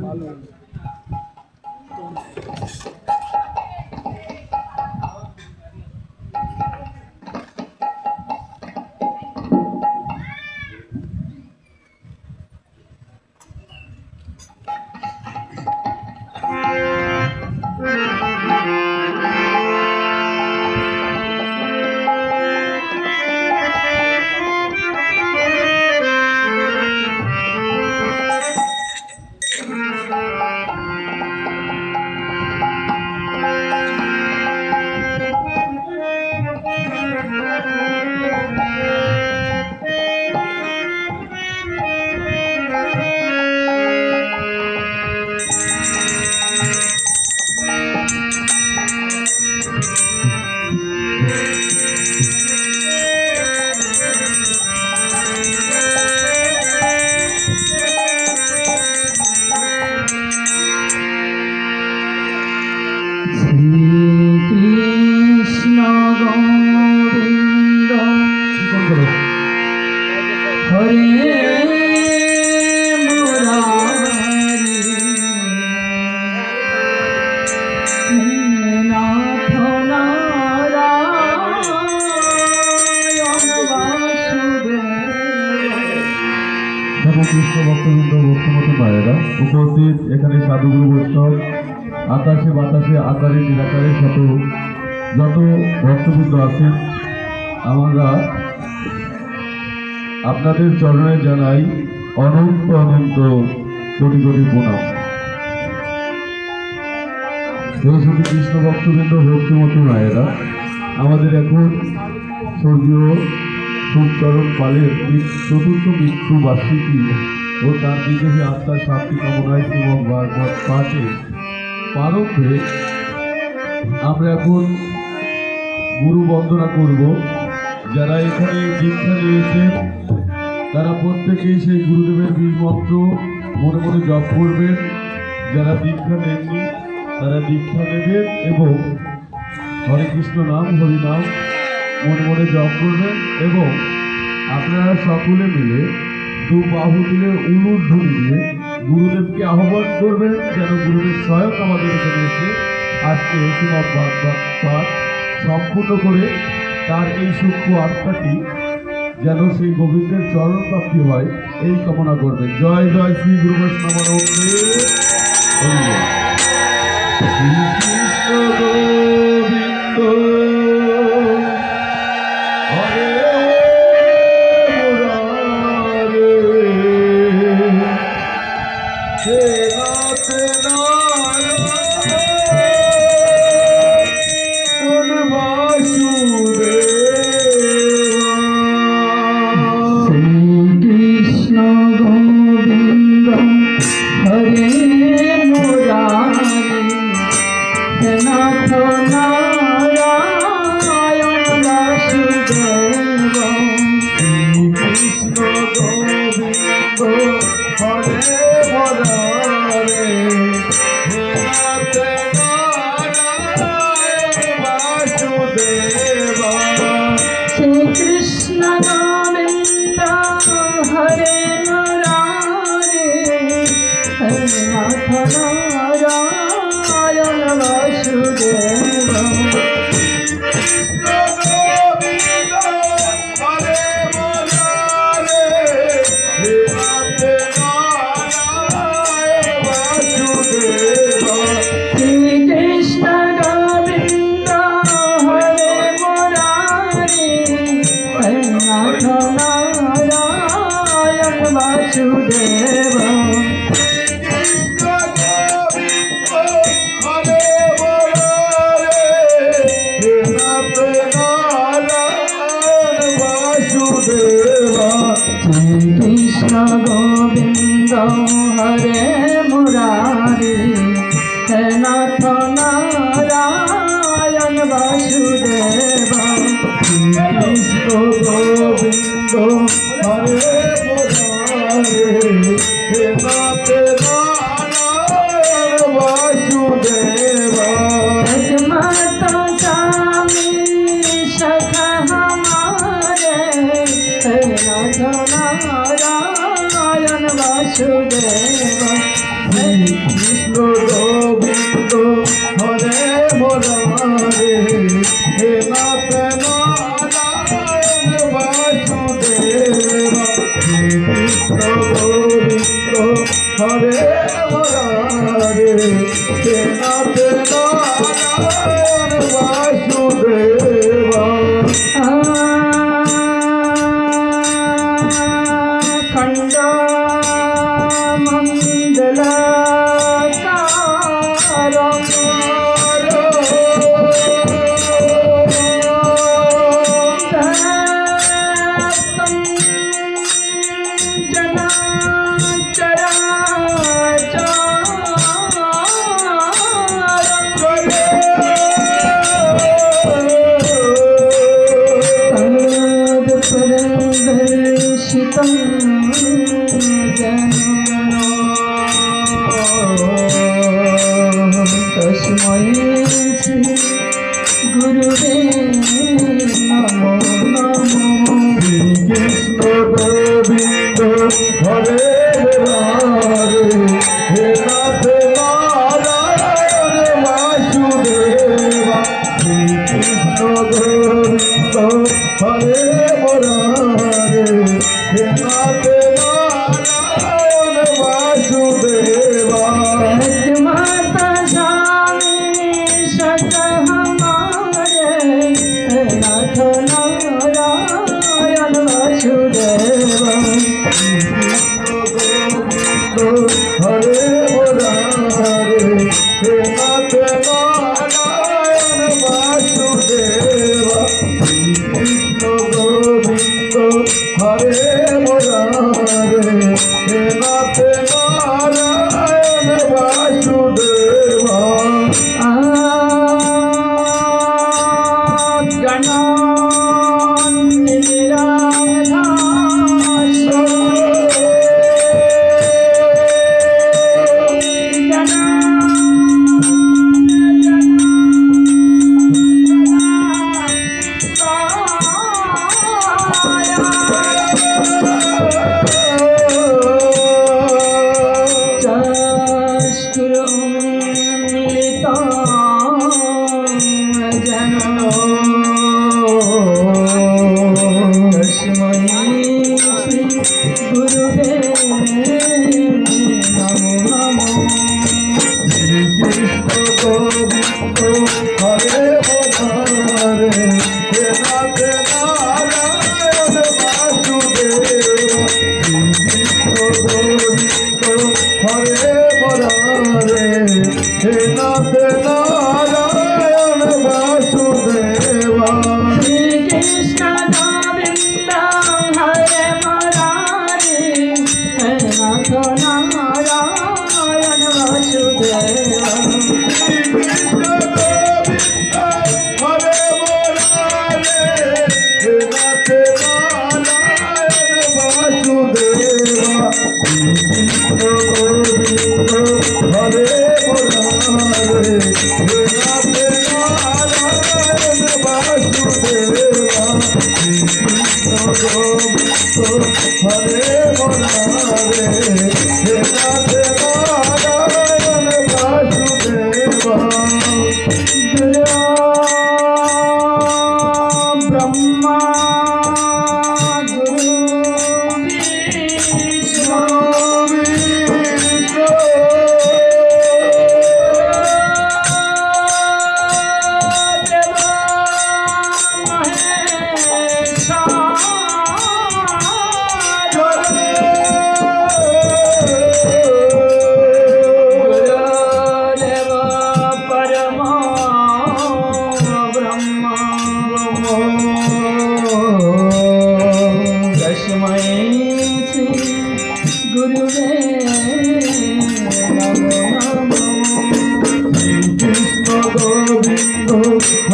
Valeu. হরে মুরারি নাথ নারায়ণ ভক্তবৃন্দ উপস্থিত এখানে সাধুগুরু বৈষ্ণব আকাশে বাতাসে আকারে নিরাকারে শত যত ভক্তবৃন্দ আছেন আমরা আপনাদের চরণে জানাই অনন্ত অনন্ত কোটি কোটি প্রণাম। সরস্বতী কৃষ্ণ ভক্তবৃন্দ, ভক্তিমতী মায়েরা, আমাদের এখন স্বর্গীয় সুচরণ পালের চতুর্থ মৃত্যু বার্ষিকী ও তার বিদেশে আত্মার শান্তি কামনায় শ্রীমদ ভাগবত পাঠে পারক্ষে আমরা এখন গুরু বন্দনা করব। যারা এখানে দীক্ষা নিয়েছেন, তারা প্রত্যেকেই সেই গুরুদেবের বীজ মন্ত্র মনে মনে জপ করবেন। যারা দীক্ষা নেননি, তারা দীক্ষা নেবেন এবং হরে কৃষ্ণ নাম, হরি নাম মনে মনে জপ করবেন এবং আপনারা সকলে মিলে দু বাহু মিলে উলুর ধ্বনি দিয়ে গুরুদেবকে আহ্বান করবেন যেন গুরুদেব স্বয়ং আমাদের এখানে এসে আজকে ভাগবত পাঠ সম্পূর্ণ করে তার এই সূক্ষ্ম আত্মাটি যেন সেই গোবিন্দের চরণ প্রাপ্তি হয়, এই কামনা করবে জয় জয় শ্রী গুরু বৈষ্ণব গোবিন্দ হরে মুরারি নাথ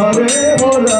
হরে হরে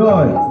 জয়।